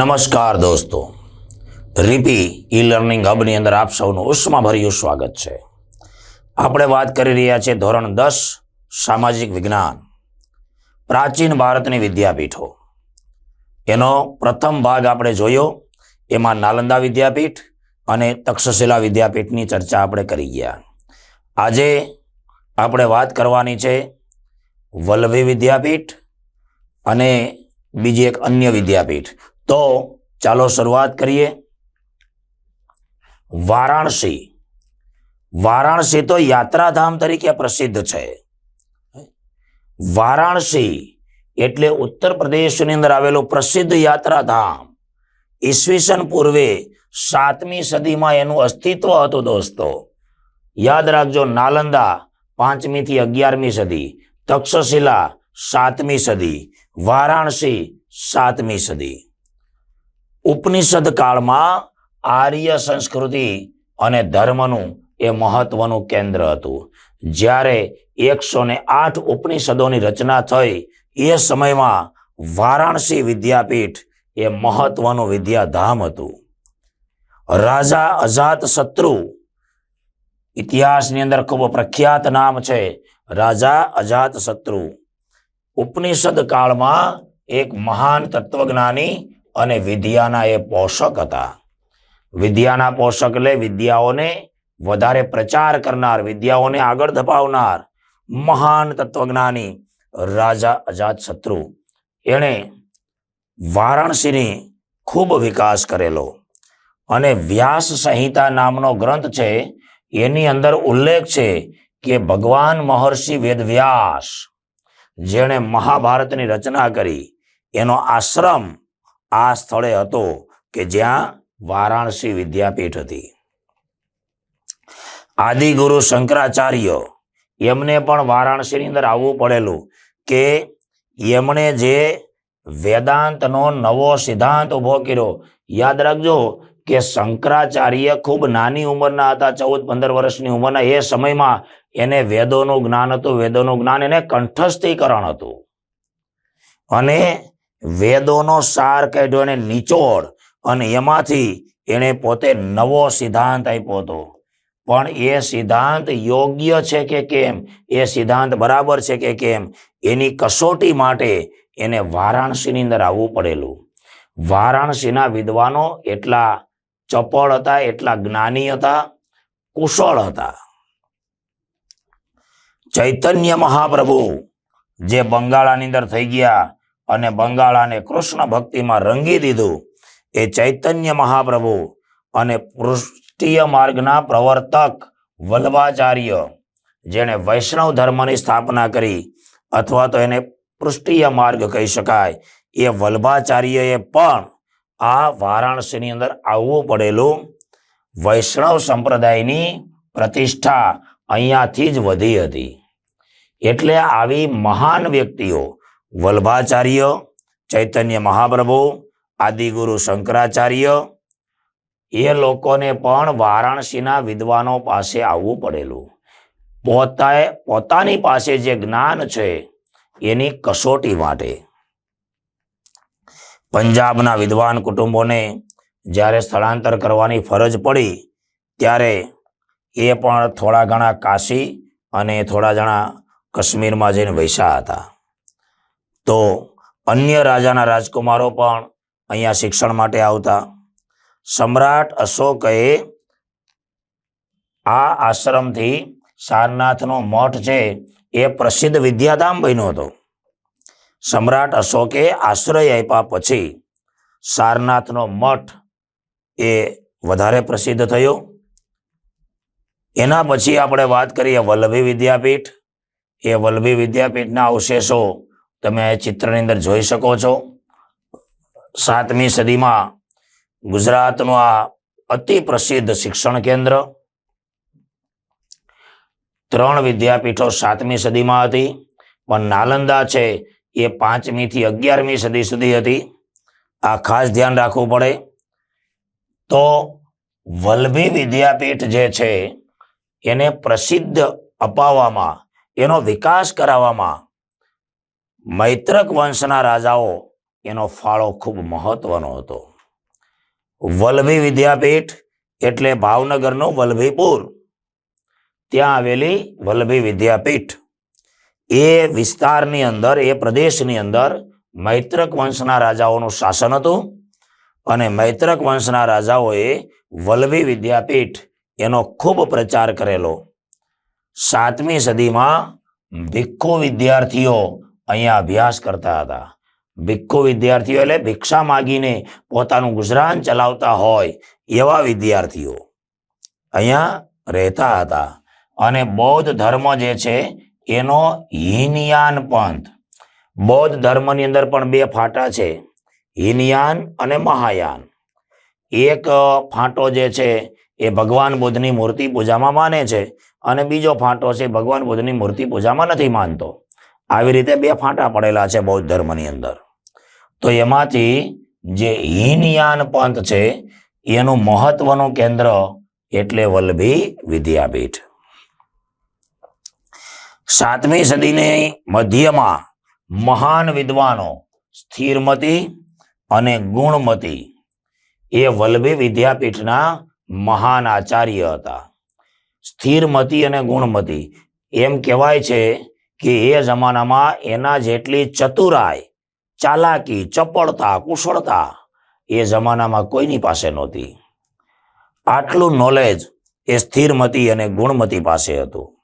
નમસ્કાર દોસ્તો. રીપી e learning હબની અંદર આપ સૌનું ઉષ્માભર્યું સ્વાગત છે. આપણે વાત કરી રહ્યા છીએ ધોરણ દસ, સામાજિક વિજ્ઞાન. પ્રાચીન ભારતની વિદ્યાપીઠો. એનો પ્રથમ ભાગ આપણે જોયો, એમાં નાલંદા વિદ્યાપીઠ અને તક્ષશિલા વિદ્યાપીઠની ચર્ચા આપણે કરી ગયા. આજે આપણે વાત કરવાની છે વલ્લભી વિદ્યાપીઠ અને બીજી એક અન્ય વિદ્યાપીઠ. તો ચાલો શરૂઆત કરીએ. વારાણસી. વારાણસી તો યાત્રાધામ તરીકે પ્રસિદ્ધ છે. વારાણસી એટલે ઉત્તર પ્રદેશની અંદર આવેલું પ્રસિદ્ધ યાત્રાધામ. ઈસવીસન પૂર્વે સાતમી સદીમાં એનું અસ્તિત્વ હતું દોસ્તો. યાદ રાખજો, નાલંદા પાંચમી થી અગિયારમી સદી, તક્ષશિલા સાતમી સદી, વારાણસી સાતમી સદી. ઉપનિષદ કાળમાં આર્ય સંસ્કૃતિ અને ધર્મનું એ મહત્વનું કેન્દ્ર હતું. જ્યારે એકસો ને આઠ ઉપનિષદોની રચના થઈ, એ સમયમાં વારાણસી વિદ્યાપીઠ એ મહત્વનું વિદ્યાધામ હતું. રાજા અજાત શત્રુ ઇતિહાસની અંદર ખૂબ પ્રખ્યાત નામ છે, રાજા અજાત શત્રુ. ઉપનિષદ કાળમાં એક મહાન તત્વજ્ઞાની અને વિદ્યાના એ પોષક હતા. વિદ્યાના પોષક એટલે વિદ્યાઓને વધારે પ્રચાર કરનાર, વિદ્યાઓને આગળ ધપાવનાર મહાન તત્વજ્ઞાની રાજા અજાત શત્રુ એણે વારાણસીની ખૂબ વિકાસ કરેલો અને વ્યાસ સંહિતા નામનો ગ્રંથ છે, એની અંદર ઉલ્લેખ છે કે ભગવાન મહર્ષિ વેદવ્યાસ, જેણે મહાભારતની રચના કરી, એનો આશ્રમ આ સ્થળે હતો કે જ્યાં વારાણસી વિદ્યાપીઠ હતી. આદિગુરુ શંકરાચાર્ય એમને પણ વારાણસીની અંદર આવવું પડેલું કે એમણે જે વેદાંતનો નવો સિદ્ધાંત ઊભો કર્યો, યાદ રાખજો કે શંકરાચાર્ય ખૂબ નાની ઉંમરના હતા, ચૌદ, પંદર વર્ષની ઉંમરના, એ સમયમાં એને વેદોનું જ્ઞાન હતું, વેદોનું જ્ઞાન એને કંઠસ્થીકરણ હતું. અને વેદોનો સાર કાઢ્યો અને નિચોડ અને એમાંથી એણે પોતે નવો સિદ્ધાંત આપ્યો હતો. પણ એ સિદ્ધાંત યોગ્ય છે કે કેમ? એ સિદ્ધાંત બરાબર છે કે કેમ? એની કસોટી માટે એને વારાણસીની અંદર આવવું પડેલું. વારાણસીના વિદ્વાનો એટલા ચપળ હતા, એટલા જ્ઞાની હતા, કુશળ હતા. ચૈતન્ય મહાપ્રભુ જે બંગાળાની અંદર થઈ ગયા અને બંગાળાને કૃષ્ણ ભક્તિમાં રંગી દીધું. એ ચૈતન્ય મહાપ્રભુ અને પૃષ્ઠીય માર્ગના પ્રવર્તક વલ્લભાચાર્ય, જેણે વૈષ્ણવ ધર્મની સ્થાપના કરી અથવા તો એને પૃષ્ઠીય માર્ગ કહી શકાય. એ વલ્ભાચાર્યએ પણ આ વારાણસીની અંદર આવવું પડેલું. વૈષ્ણવ સંપ્રદાયની પ્રતિષ્ઠા અહીંયાથી જ વધી હતી. એટલે આવી મહાન વ્યક્તિઓ વલ્ભાચાર્ય, ચૈતન્ય મહાપ્રભુ, આદિગુરુ શંકરાચાર્ય, એ લોકોને પણ વારાણસીના વિદ્વાનો પાસે આવવું પડેલું. પોતાએ, પોતાની પાસે જે જ્ઞાન છે, એની કસોટી માટે પંજાબના વિદ્વાન કુટુંબોને જ્યારે સ્થળાંતર કરવાની ફરજ પડી, ત્યારે એ પણ થોડા ઘણા કાશી અને થોડા જણા કાશ્મીરમાં જઈને વૈસા હતા. તો અન્ય રાજાના રાજકુમારો પણ અહીંયા શિક્ષણ માટે આવતા. સમ્રાટ અશોકે આ આશ્રમથી સારનાથનો મઠ છે એ પ્રસિદ્ધ વિદ્યાધામ બન્યો હતો. સમ્રાટ અશોકે આશ્રય આપ્યા પછી સારનાથનો મઠ એ વધારે પ્રસિદ્ધ થયો. એના પછી આપણે વાત કરીએ વલ્લભી વિદ્યાપીઠ. એ વલ્લભી વિદ્યાપીઠના અવશેષો તમે ચિત્રની અંદર જોઈ શકો છો. સાતમી સદીમાં ગુજરાતનું આ અતિ પ્રસિદ્ધ શિક્ષણ કેન્દ્ર. ત્રણ વિદ્યાપીઠો સાતમી સદીમાં હતી, પણ નાલંદા છે એ પાંચમી થી અગિયારમી સદી સુધી હતી. આ ખાસ ધ્યાન રાખવું પડે. તો વલ્લભી વિદ્યાપીઠ જે છે, એને પ્રસિદ્ધ અપાવવામાં, એનો વિકાસ કરાવવામાં મૈત્રક વંશના રાજાઓ એનો ફાળો ખૂબ મહત્વનો હતો. વલ્લભી વિદ્યાપીઠ એટલે ભાવનગરનું વલ્લભીપુર. ત્યાં આવેલી વલ્લભી વિદ્યાપીઠ. એ વિસ્તારની અંદર, એ પ્રદેશની અંદર મૈત્રક વંશના રાજાઓનું શાસન હતું અને મૈત્રક વંશના રાજાઓએ વલ્લભી વિદ્યાપીઠ એનો ખૂબ પ્રચાર કરેલો. સાતમી સદીમાં ભિક્ષુ વિદ્યાર્થીઓ અહીંયા અભ્યાસ કરતા હતા. ભિક્ષુ વિદ્યાર્થીઓ એટલે ભિક્ષા માગીને પોતાનું ગુજરાન ચલાવતા હોય એવા વિદ્યાર્થીઓ અહીંયા રહેતા હતા. અને બૌદ્ધ ધર્મ જે છે એનો હિનયાન પંથ. બૌદ્ધ ધર્મની અંદર પણ બે ફાટા છે. હિનયાન અને મહાયાન. એક ફાંટો જે છે એ ભગવાન બુદ્ધની મૂર્તિ પૂજામાં માને છે અને બીજો ફાંટો છે ભગવાન બુદ્ધની મૂર્તિ પૂજામાં નથી માનતો. આવી રીતે બે ફાંટા પડેલા છે બૌદ્ધ ધર્મની અંદર. તો એમાંથી જે હિનયાન પંથ છે, એનું મહત્વનું કેન્દ્ર એટલે વલ્લભી વિદ્યાપીઠ. સાતમી સદીની મધ્યમાં મહાન વિદ્વાનો સ્થિરમતી અને ગુણમતી એ વલ્લભી વિદ્યાપીઠના મહાન આચાર્ય હતા. સ્થિરમતી અને ગુણમતી એમ કહેવાય છે કે એ જમાનામાં એના જેટલી ચતુરાઈ, ચાલાકી, ચપળતા, કુશળતા એ જમાનામાં કોઈની પાસે નહોતી. આટલું નોલેજ એ સ્થિરમતી અને ગુણમતી પાસે હતું.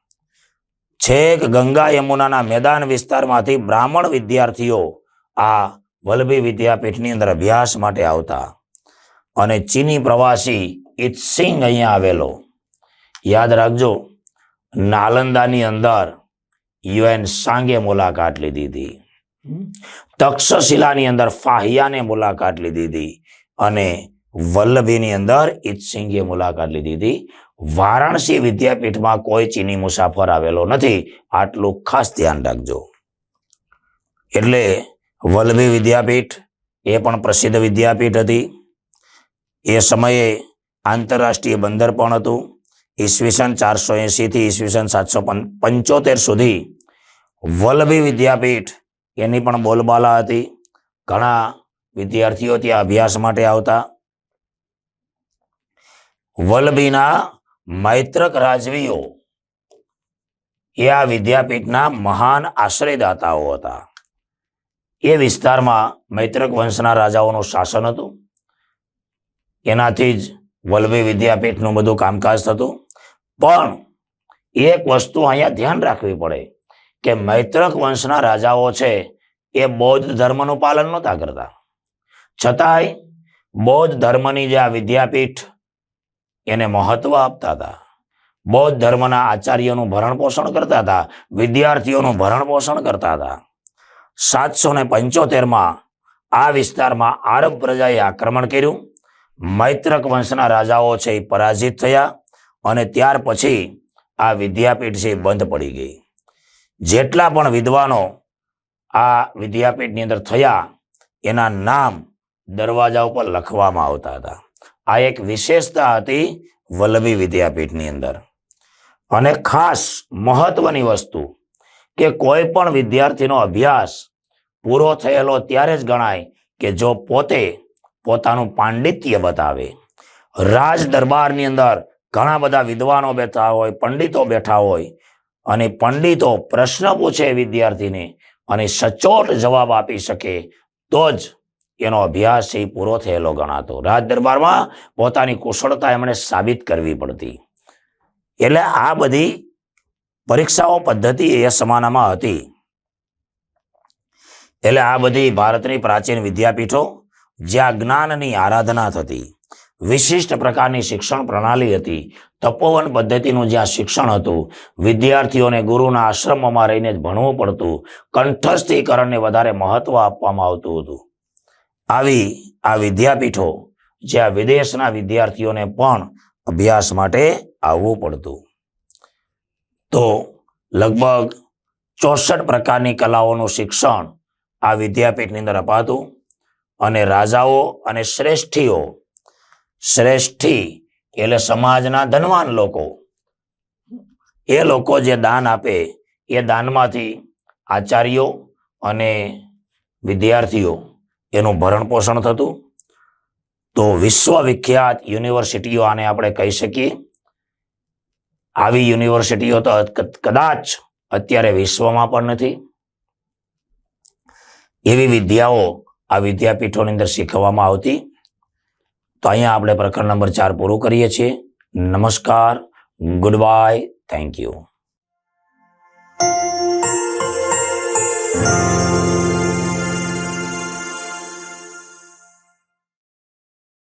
છેક ગંગા યમુનાના મેદાન વિસ્તારમાંથી બ્રાહ્મણ વિદ્યાર્થીઓ આ વલ્લભી વિદ્યાપીઠની અંદર અભ્યાસ માટે આવતા. અને ચીની પ્રવાસી ઇત્સિંગ અહીંયા આવેલો. યાદ રાખજો, નાલંદાની અંદર યુએન સાંગે મુલાકાત લીધી હતી. તક્ષશિલાની અંદર ફાહિયાને મુલાકાત લીધી હતી અને વલ્લભીની અંદર ઇત્સિંગે મુલાકાત લીધી હતી. વારાણસી વિદ્યાપીઠમાં કોઈ ચીની મુસાફર આવેલો નથી. આટલું ખાસ ધ્યાન રાખજો. એટલે વલ્લભી વિદ્યાપીઠ એ પણ પ્રસિદ્ધ વિદ્યાપીઠ હતી. એ સમયે આંતરરાષ્ટ્રીય બંદર પણ હતું. ઈસવીસન ચારસો એંશી થી ઈસવીસન સાતસો પંચોતેર સુધી વલ્લભી વિદ્યાપીઠ એની પણ બોલબાલા હતી. ઘણા વિદ્યાર્થીઓ ત્યાં અભ્યાસ માટે આવતા. વલ્લભીના મૈત્રક રાજવીઓ એ આ વિદ્યાપીઠના મહાન આશ્રયદાતાઓ હતા. એ વિસ્તારમાં મૈત્રક વંશના રાજાઓનું શાસન હતું. એનાથી જ વલ્લભી વિદ્યાપીઠનું બધું કામકાજ થતું. પણ એક વસ્તુ અહીંયા ધ્યાન રાખવી પડે. કે મૈત્રક વંશના રાજાઓ છે, એ બૌદ્ધ ધર્મનું પાલન નહોતા કરતા. છતાંય બૌદ્ધ ધર્મની જે આ વિદ્યાપીઠ, એને મહત્વ આપતા હતા. બૌદ્ધ ધર્મના આચાર્યોનું ભરણ પોષણ કરતા હતા, વિદ્યાર્થીઓનું ભરણ પોષણ કરતા હતા. સાતસો ને પંચોતેરમાં આ વિસ્તારમાં આરબ પ્રજાએ આક્રમણ કર્યું. મૈત્રક વંશના રાજાઓ છે એ પરાજિત થયા અને ત્યાર પછી આ વિદ્યાપીઠ છે બંધ પડી ગઈ. જેટલા પણ વિદ્વાનો આ વિદ્યાપીઠની અંદર થયા, એના નામ દરવાજા ઉપર લખવામાં આવતા હતા. આ એક વિશેષતા હતી વલ્લભી વિદ્યાપીઠની અંદર. અને ખાસ મહત્વની વસ્તુ કે કોઈ પણ વિદ્યાર્થીનો અભ્યાસ પૂરો થયેલો ત્યારે જ ગણાય કે જો પોતે પોતાનું પાંડિત્ય બતાવે. રાજ દરબારની અંદર ઘણા બધા વિદ્વાનો બેઠા હોય, પંડિતો બેઠા હોય અને પંડિતો પ્રશ્ન પૂછે વિદ્યાર્થીને અને સચોટ જવાબ આપી શકે, તો જ એનો અભ્યાસ એ પૂરો થયેલો ગણાતો. રાજ દરબારમાં પોતાની કુશળતા એમણે સાબિત કરવી પડતી. એટલે આ બધી પરીક્ષાઓ પદ્ધતિ એ સમાનામાં હતી. એટલે આ બધી ભારતની પ્રાચીન વિદ્યાપીઠો જ્યાં જ્ઞાનની આરાધના થતી વિશિષ્ટ પ્રકારની શિક્ષણ પ્રણાલી હતી. તપોવન પદ્ધતિનું જ્યાં શિક્ષણ હતું, વિદ્યાર્થીઓને ગુરુના આશ્રમોમાં રહીને જ ભણવું પડતું, કંઠસ્થીકરણને વધારે મહત્વ આપવામાં આવતું હતું. આવી, આ વિદ્યાપીઠો જ્યાં વિદેશના વિદ્યાર્થીઓને પણ અભ્યાસ માટે આવવું પડતું. તો લગભગ ચોસઠ પ્રકારની કલાઓનું શિક્ષણ આ વિદ્યાપીઠની અંદર અપાતું અને રાજાઓ અને શ્રેષ્ઠીઓ શ્રેષ્ઠી એટલે સમાજના ધનવાન લોકો. એ લોકો જે દાન આપે, એ દાનમાંથી આચાર્યો અને વિદ્યાર્થીઓ એનું ભરણ પોષણ થતું. તો વિશ્વવિખ્યાત યુનિવર્સિટીઓ આને આપણે કહી શકીએ. આવી યુનિવર્સિટીઓ તો કદાચ અત્યારે વિશ્વમાં પણ નથી. એવી વિદ્યાઓ આ વિદ્યાપીઠોની અંદર શીખવવામાં આવતી. તો અહીંયા આપણે પ્રકરણ નંબર ચાર પૂરું કરીએ છીએ. નમસ્કાર. Good bye thank you